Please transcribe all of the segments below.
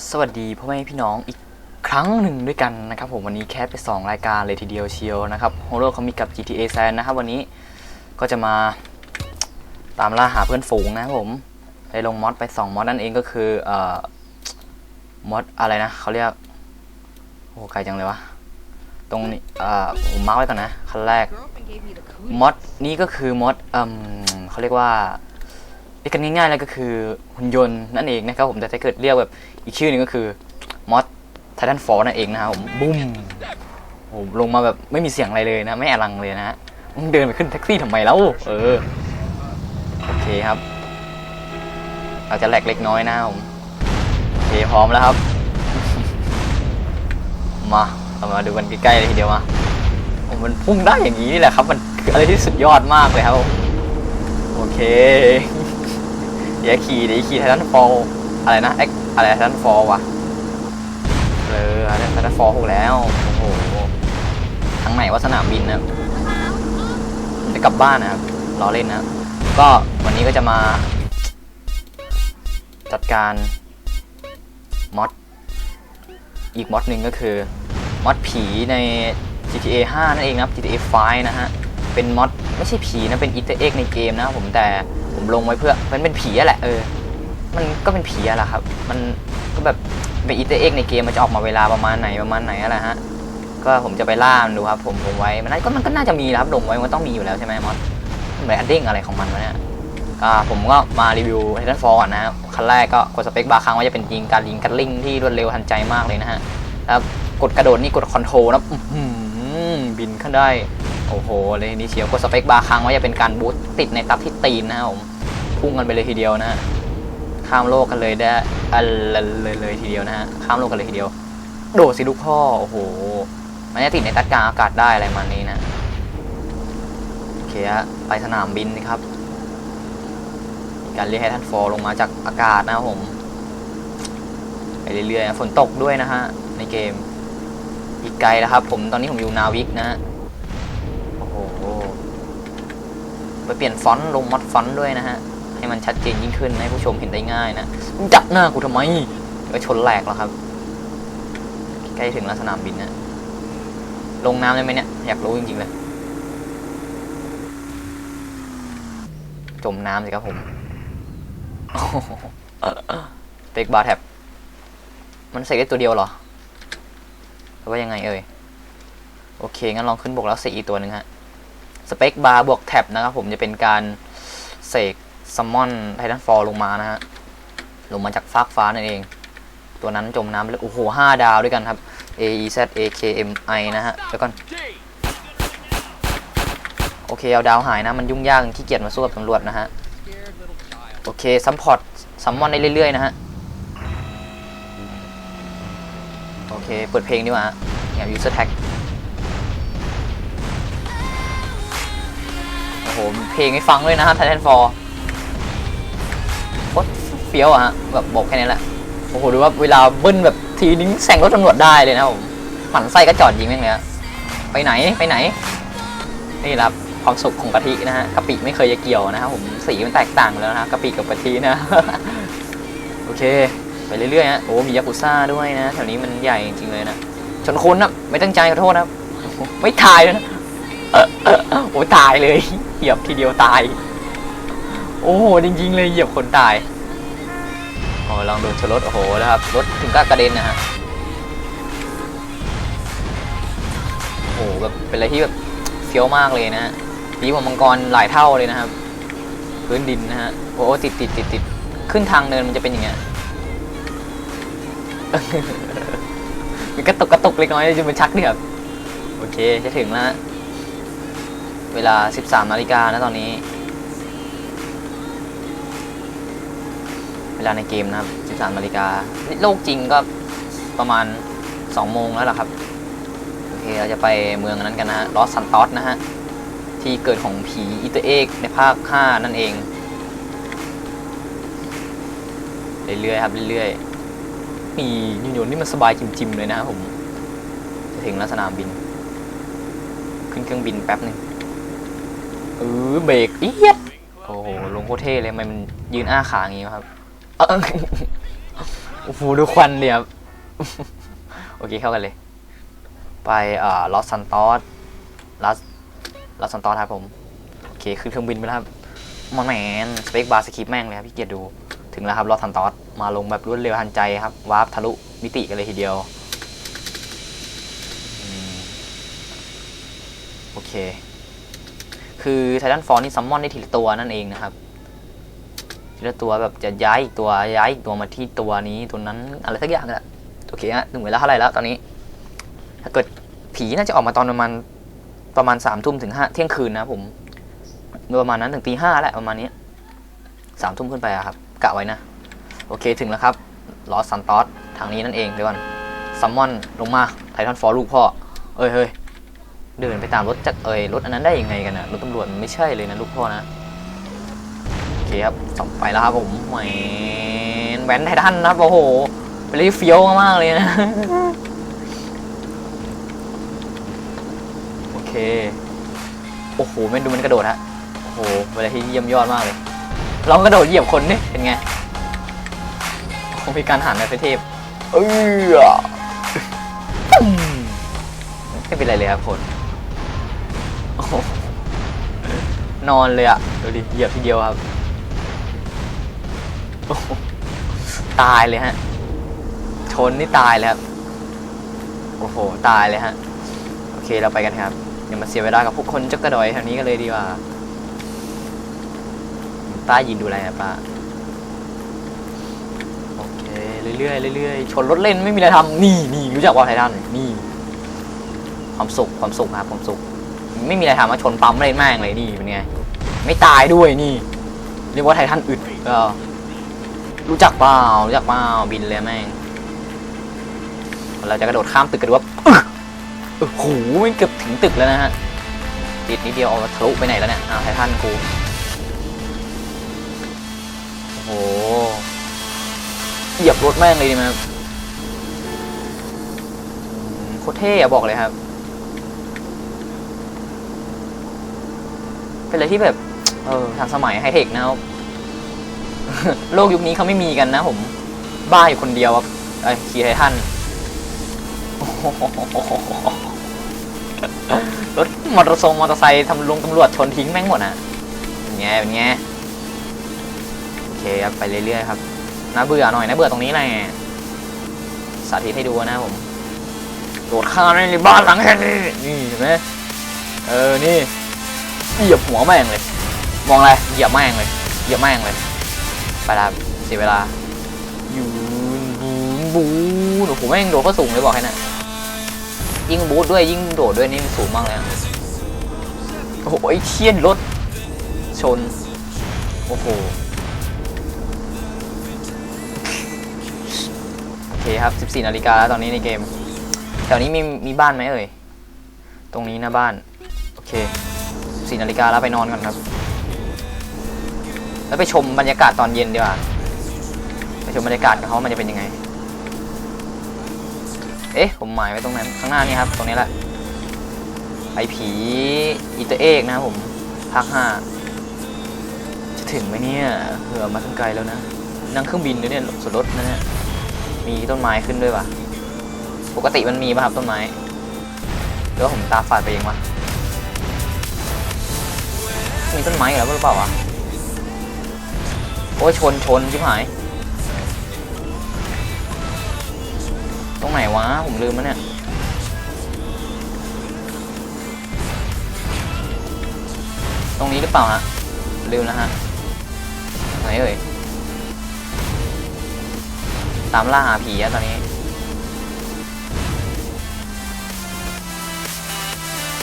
สวัสดีพ่อแม่พี่น้องอีกครั้งหนึ่งด้วยกันนะครับผมวันนี้แคสไป 2 รายการเลยทีเดียวเชียวนะครับโฮโร่เขามีกับ GTA San นะครับวันนี้ก็จะมาตามล่าหาเพื่อนฝูงนะครับผมได้ลงมอดไป2มอดนั่นเองก็คือเอ่อมอดอะไรนะเขาเรียกโอ้ไกลจังเลยวะตรงนี้เอ่อผมมาร์คไว้ก่อนนะขั้นแรกมอดนี้ก็คือมอดเอ่มเขาเรียกว่า เรียกกันง่ายๆเลยก็คือหุ่นยนต์นั่นเองนะครับผมแต่ถ้าเกิดเรียกแบบอีกชื่อหนึ่งก็คือมอดไททันฟอร์นั่นเองนะครับผมบุ้มโอ้โหลงมาแบบไม่มีเสียงอะไรเลยนะ ไม่อลังเลยนะฮะมึงเดินไปขึ้นแท็กซี่ทำไมแล้วเออโอเคครับ อาจจะแหลกเล็กน้อยนะครับผมโอเคพร้อมแล้วครับ มาเรามาดูกันใกล้ๆเลยทีเดียวมาโอ้มันพุ่งได้อย่างนี้นี่แหละครับ มันคืออะไรที่สุดยอดมากเลยครับ โอเค เดี๋ยวขี่เดี๋ยวขี่ไททันฟอลอะไรนะเอ็กอะไรไททันฟอลวะเออไททันฟอลหกแล้วโอ้โหทางไหนว่าสนามบินนะจะกลับบ้านนะครับล้อเล่นนะก็วันนี้ก็จะมา จัดการมอดอีกมอดหนึ่งก็คือมอดผีใน GTA 5 นั่นเองนะครับ GTA 5 นะฮะ เป็นมอดไม่ใช่ผีนะเป็นอีเตอร์เอ็กในเกมนะครับผมแต่ผมลงไว้เพื่อมันเป็นผีอะแหละเออ มันก็เป็นผีอะแหละครับ มันก็แบบเป็นอีเตอร์เอ็กในเกมมันจะออกมาเวลาประมาณไหนประมาณไหนอะไรฮะก็ผมจะไปล่ามันดูครับ ผมลงไว้มันน่าก็มันก็น่าจะมีนะครับลงไว้มันต้องมีอยู่แล้วใช่ไหมมอดเหมือนอันเด้งอะไรของมันวะเนี่ยอ่าผมก็มารีวิวไททันฟอร์ก่อนนะครับขั้นแรกก็กดสเปคบาร์ค้างไว้จะเป็นยิงการยิงการลิงที่รวดเร็วทันใจมากเลยนะฮะแล้วกดกระโดดนี่กดคอนโทรลนะบินขึ้นได้ โอ้โหเลยนี่เชียวกดสเปคบาร์ค้างไว้จะเป็นการบูสต์ติดในตับที่ตีนนะครับผมพุ่งกันไปเลยทีเดียวนะฮะข้ามโลกกันเลยได้อะเลยเลยทีเดียวนะฮะข้ามโลกกันเลยทีเดียว โดดสิลูกพ่อโอ้โหมันจะติดในตัดกลางอากาศได้อะไรมันนี้นะโอเคฮะไปสนามบินนะครับ การเรียกให้ท่านฟอลงมาจากอากาศนะครับผมไปเรื่อยๆฝนตกด้วยนะฮะในเกมอีกไกลแล้วครับ ผมตอนนี้ผมอยู่นาวิกนะฮะ โอ้โห ไปเปลี่ยนฟอนต์ลงมอดฟอนต์ด้วยนะฮะ ให้มันชัดเจนยิ่งขึ้นให้ผู้ชมเห็นได้ง่ายนะจับหน้ากูทำไมก็ชนแหลกแล้วครับ ใกล้ถึงแล้วสนามบินนะลงน้ำได้ไหมเนี่ย อยากรู้จริงๆเลย จมน้ำสิครับผมเต็กบาร์แท็บมันเสกได้ตัวเดียวเหรอหรือว่ายังไงเอ่ย โอเค งั้นลองขึ้นบกแล้วเสกอีกตัวหนึ่งฮะ สเปคบาร์บวกแท็บนะครับผมจะเป็นการเสกซัมมอนไททันฟอลลงมานะฮะลงมาจากฟากฟ้านั่นเอง ตัวนั้นจมน้ำเลยโอ้โหห้าดาวด้วยกันครับ A E Z A K M I นะฮะแล้วก่อนโอเคเอาดาวหายนะมันยุ่งยากขี้เกียจมาสู้กับตำรวจนะฮะโอเคซัมพอร์ตซัมมอนได้เรื่อยๆนะฮะโอเคเปิดเพลงดีกว่าอย่าง user tag โหเพลงให้ฟังด้วยนะฮะ Titan Fall โคตรเฟี้ยวอะฮะแบบบอกแค่นี้แหละโอ้โหดูว่าเวลาบิ้ลแบบทีนิ้งแซงรถตำรวจได้เลยนะผมหมั่นไส้ก็จอดยิงแม่งเลยฮะไปไหนไปไหน นี่แหละครับความสุขของกะทินะฮะกะปิไม่เคยจะเกี่ยวนะครับผมสีมันแตกต่างแล้วนะกะปิกับกะทินะ โอเค ไปเรื่อยๆฮะโอ้มียากุซ่าด้วยนะแถวนี้มันใหญ่จริงๆเลยนะชนคนนะไม่ตั้งใจขอโทษนะไม่ตายเลยนะ โอ้ตายเลย เหยียบทีเดียวตาย โอ้โหจริงๆเลยเหยียบคนตายโอ้ลองดูชนรถโอ้โหนะครับรถถึงกับกระเด็นนะฮะโอ้โหแบบเป็นอะไรที่แบบเฟี้ยวมากเลยนะฮะดีกว่ามังกรหลายเท่าเลยนะครับ พื้นดินนะฮะโอ้ติดติดติดติดขึ้นทางเนินมันจะเป็นอย่างเงี้ยมีกระตุกกระตุกเล็กน้อยจะเป็นชักเนี่ยครับโอเคจะถึงแล้วฮะ เวลา 13นาฬิกานะตอนนี้ เวลาในเกมนะครับ 13นาฬิกาโลกจริงก็ประมาณ 2 โมงแล้วล่ะครับ โอเค เราจะไปเมืองนั้นกันนะลอสซันตอสนะฮะ ที่เกิดของผีอีเตเอกในภาค 5 นั่นเอง เรื่อยๆครับเรื่อยๆนี่ยนยนต์นี่มันสบายจิมๆเลยนะผม จะถึงแล้วสนามบิน ขึ้นเครื่องบินแป๊บหนึ่ง ออเบรกเอียดโอ้โหลงโคตรเท่เลยมันยืนอ้าขาอย่างงี้ครับโอ้โหดูควันเดียบโอเคเข้ากันเลย ไปอ่าลอสซันตอสลอสลอสซันตอสครับผม โอเคขึ้นเครื่องบินไปแล้วครับมาแมนสเปคบาร์สคริปแม่งเลยครับพี่เกียรติดูถึงแล้วครับลอสซันตอสมาลงแบบรวดเร็วทันใจครับวาร์ปทะลุมิติกันเลยทีเดียวโอเค คือไททันฟอร์นี่ซัมมอนได้ทีละตัวนั่นเองนะครับทีละตัวแบบจะย้ายอีกตัวย้ายอีกตัวมาที่ตัวนี้ตัวนั้นอะไรสักอย่างก็ได้โอเคฮะถึงเวลาเท่าไหร่แล้วตอนนี้ ถ้าเกิดผีน่าจะออกมาตอนประมาณประมาณสามทุ่มถึงห้าเที่ยงคืนนะผมประมาณนั้นถึงตีห้าแหละประมาณนี้สามทุ่มขึ้นไปอะครับกะไว้นะ โอเคถึงแล้วครับลอสซันตอสทางนี้นั่นเองเดี๋ยวก่อนซัมมอนลงมาไททันฟอร์ลูกพ่อเอ้ยเฮ้ย เดินไปตามรถจักรเอยรถอันนั้นได้ยังไงกันนะรถตำรวจมันไม่ใช่เลยนะลูกพ่อนะโอเคครับส่องไปแล้วครับผมแหวนแหวนไททันนะครับโอ้โหเป็นเรื่องที่เฟี้ยวมากเลยนะโอเคโอ้โหแม่นดูมันกระโดดฮะโอ้โหเวลาที่เยี่ยมยอดมากเลยลองกระโดดเหยียบคนดิเป็นไงคงมีการหันแบบเทพเออไม่เป็นไรเลยครับคน นอนเลยอะดูดิเหยียบทีเดียวครับ ตายเลยฮะ ชนนี่ตายเลยครับ โอ้โห ตายเลยฮะ โอเคเราไปกันครับ อย่ามาเสียเวลากับพวกคนจักกระดอยแถวนี้กันเลยดีกว่าป้ายินดูอะไรนะป้าโอเคเรื่อยๆเรื่อยๆชนรถเล่นไม่มีอะไรทำนี่นี่รู้จักว่าไททันนี่ ความสุขความสุขครับความสุข ไม่มีอะไรทำมาชนปั๊มเล่นแม่งเลยนี่เป็นไงไม่ตายด้วยนี่ เรียกว่าไททันอึดก็รู้จักเปล่ารู้จักเปล่าบินเลยแม่งเราจะกระโดดข้ามตึกกันดูว่าโอ้โหมันเกือบถึงตึกแล้วนะฮะติดนิดเดียวเอาทะลุไปไหนแล้วเนี่ยอ้าวไททันกูโอ้โหเหยียบรถแม่งเลยดีมครับอืมโคตรเท่อะบอกเลยครับ เป็นอะไรที่แบบ เออทันสมัยไฮเทคนะครับ โลกยุคนี้เขาไม่มีกันนะผม บ้าอยู่คนเดียวครับไอ้ขี่ไททันรถมอเตอร์ไซค์มอเตอร์ไซค์ทำลงตำรวจชนทิ้งแม่งหมดอะเป็นไงเป็นไงโอเคครับไปเรื่อยๆครับน่าเบื่อหน่อยน่าเบื่อตรงนี้แหละสาธิตให้ดูนะผมโดดข้ามในบ้านหลังแค่นี้นี่เห็นไหมเออนี่ เหยียบหัวแม่งเลย มองอะไรเหยียบแม่งเลยเหยียบแม่งเลยไปละเสียเวลายูนบูนบูนโอ้โหแม่งโดดก็สูงเลยบอกให้นะยิ่งบูทด้วยยิ่งโดดด้วยนี่มันสูงมากเลยโอ้โหไอ้เทียนรถชน โอ้โหโอเคครับ 14 นาฬิกาแล้วตอนนี้ในเกม แถวนี้มีมีบ้านไหมเอ่ย ตรงนี้นะบ้าน โอเค 14นาฬิกาแล้วไปนอนก่อนครับ แล้วไปชมบรรยากาศตอนเย็นดีกว่า ไปชมบรรยากาศกับเขามันจะเป็นยังไง เอ๊ะ ผมหมายไว้ตรงนั้นข้างหน้านี่ครับ ตรงนี้แหละ ไอผีอีเตอร์เอกนะครับผมภาคห้าจะถึงไหมเนี่ยเผื่อมาตั้งไกลแล้วนะ นั่งเครื่องบินด้วยเนี่ยส่วนรถนะเนี่ย มีต้นไม้ขึ้นด้วยป่ะปกติมันมีป่ะครับต้นไม้หรือว่าผมตาฝาดไปเองวะ มีต้นไม้อยู่แล้วหรือเปล่าวะโอ้ยชนชนชิบหาย ตรงไหนวะ ผมลืมแล้วเนี่ยตรงนี้หรือเปล่าฮะลืมแล้วฮะไหนเอ่ยตามล่าหาผีอะตอนนี้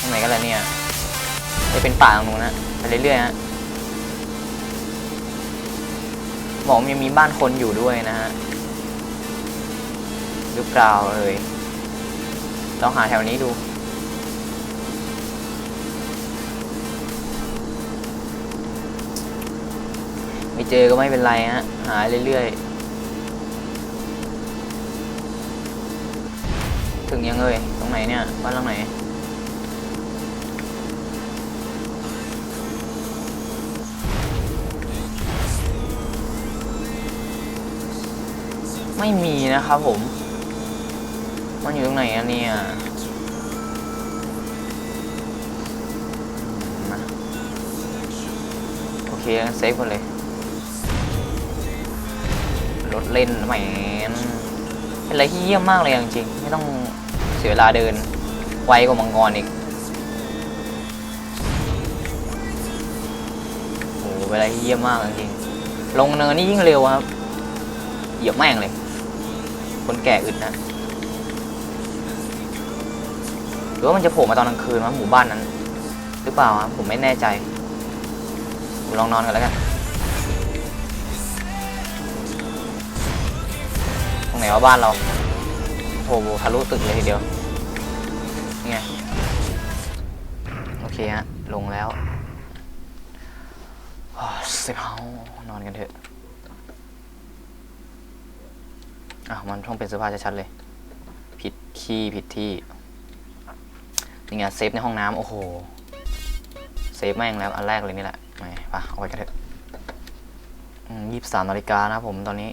ตรงไหนกันแล้วเนี่ยจะเป็นป่าตรงนู้นนะ เรื่อยๆฮะบอกยังมีบ้านคนอยู่ด้วยนะฮะหรือเปล่าเอ่ยลองหาแถวนี้ดู ไม่เจอก็ไม่เป็นไรฮะ หาเรื่อยๆ ถึงยังเอ่ยตรงไหนเนี่ย บ้านหลังไหน ไม่มีนะครับผม มันอยู่ตรงไหนอะเนี่ยมาโอเคเซฟกันเลย รถเล่นแหมนเป็นอะไรที่เยี่ยมมากเลยจริงๆไม่ต้องเสียเวลาเดิน ไวกว่ามังกรอีกโอ้โหเป็นอะไรที่เยี่ยมมากจริงๆลงเนินนี่ยิ่งเร็วครับ เหยียบแม่งเลย คนแก่อึดนะหรือว่ามันจะโผล่มาตอนกลางคืนวะหมู่บ้านนั้น หรือเปล่าครับผมไม่แน่ใจผมลองนอนกันแล้วกันตรงไหนวะบ้านเราโผล่ทะลุตึกเลยทีเดียวนี่ไงโอเคฮะลงแล้วสิบเฮานอนกันเถอะ อะมันต้องเป็นเสื้อผ้าชัดๆเลย ผิดที่ผิดที่นี่ไงเซฟในห้องน้ำโอ้โหเซฟแม่งแล้วอันแรกเลยนี่แหละไปไปเอาไปกันเถอะยี่สิบสามนาฬิกานะครับผมตอนนี้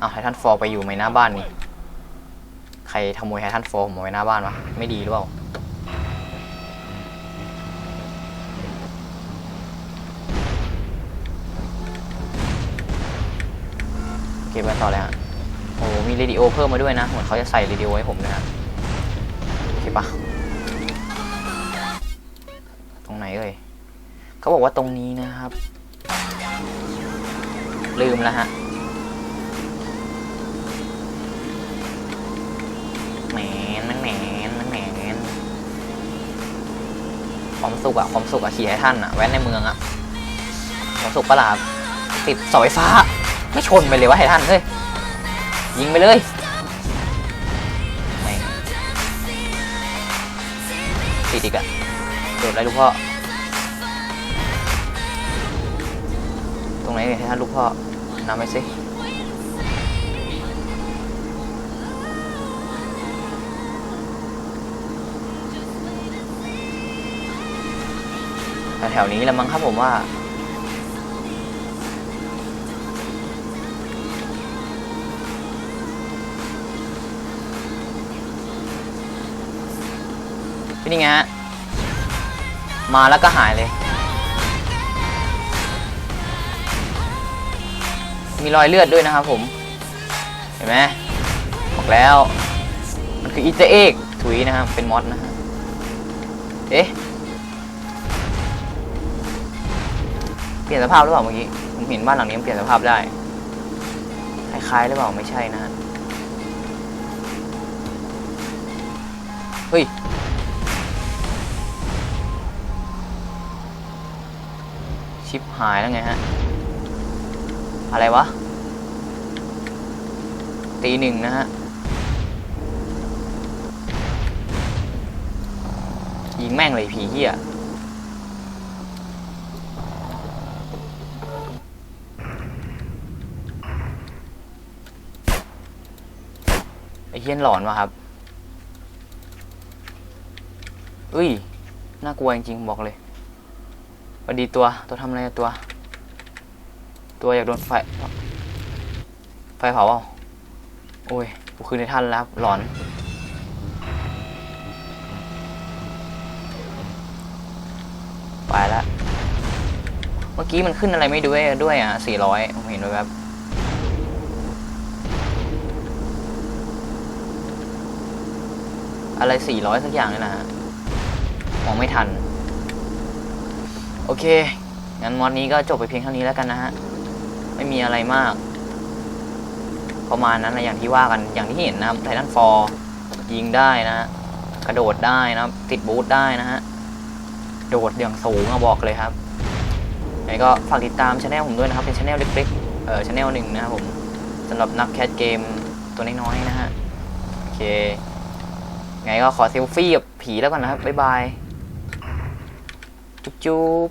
อ้าวไททันฟอลไปอยู่ไหมหน้าบ้านนี่ใครขโมยไททันฟอลผมเอาไว้หน้าบ้านวะไม่ดีหรือเปล่าโอเคไปต่อเลยฮะ โอ้มีเรดิโอเพิ่มมาด้วยนะ เหมือนเขาจะใส่เรดิโอให้ผมด้วยนะโอเคปะตรงไหนเอ่ยเขาบอกว่าตรงนี้นะครับ ลืมแล้วฮะแหมนมันแหมนมันแหมนความสุขอะความสุขอะขี่ให้ท่านอะแว้นในเมืองอะความสุขประหลาดติดเสาไฟฟ้า ไม่ชนไปเลยวะให้ท่านเฮ้ย ยิงไปเลยไม่ติดอีกอะโดดไรลูกพ่อ ตรงไหนเนี่ยให้ท่านลูกพ่อนำไปสิแถวๆนี้แหละมั้งครับผมว่า นยังไงฮะ มาแล้วก็หายเลย มีรอยเลือดด้วยนะครับผม เห็นไหมบอกแล้ว มันคืออีเตเอกถุยนะครับ เป็นมอสนะฮะ เอ๊ะ เปลี่ยนสภาพหรือเปล่าเมื่อกี้ ผมเห็นบ้านหลังนี้มันเปลี่ยนสภาพได้ คล้ายๆหรือเปล่าไม่ใช่นะฮะเฮ้ย ชิปหายแล้วไงฮะ อะไรวะ ตีหนึ่งนะฮะยิงแม่งเลยผีเหี้ยไอ้เหี้ยนหลอนวะครับเอ้ย น่ากลัวจริงๆ บอกเลย วัสดีตัว ตัวทำอะไรตัว ตัวอยากโดนไฟ ไฟเผาเปล่าโอ้ยกูคืนในท่านแล้วหลอน ไปแล้ว เมื่อกี้มันขึ้นอะไรไม่ด้วยด้วยอะสี่ร้อยผมเห็นด้วยแบบอะไรสี่ร้อยสักอย่างเลยนะฮะมองไม่ทัน โอเค งั้นมอดนี้ก็จบไปเพียงเท่านี้แล้วกันนะฮะ ไม่มีอะไรมาก ประมาณนั้นนะอย่างที่ว่ากัน อย่างที่เห็นนะครับไททันฟอร์ยิงได้นะ กระโดดได้นะติดบูทได้นะฮะ โดดอย่างสูงอะบอกเลยครับยังไงก็ฝากติดตามช anel ผมด้วยนะครับ เป็นช anel เล็กๆ เออช anel หนึ่งนะครับผมสำหรับนักแคสเกมตัวน้อยๆนะฮะ โอเค ไงก็ขอเซลฟี่กับผีแล้วกันนะครับ บ๊ายบาย จุ๊บจุ๊บ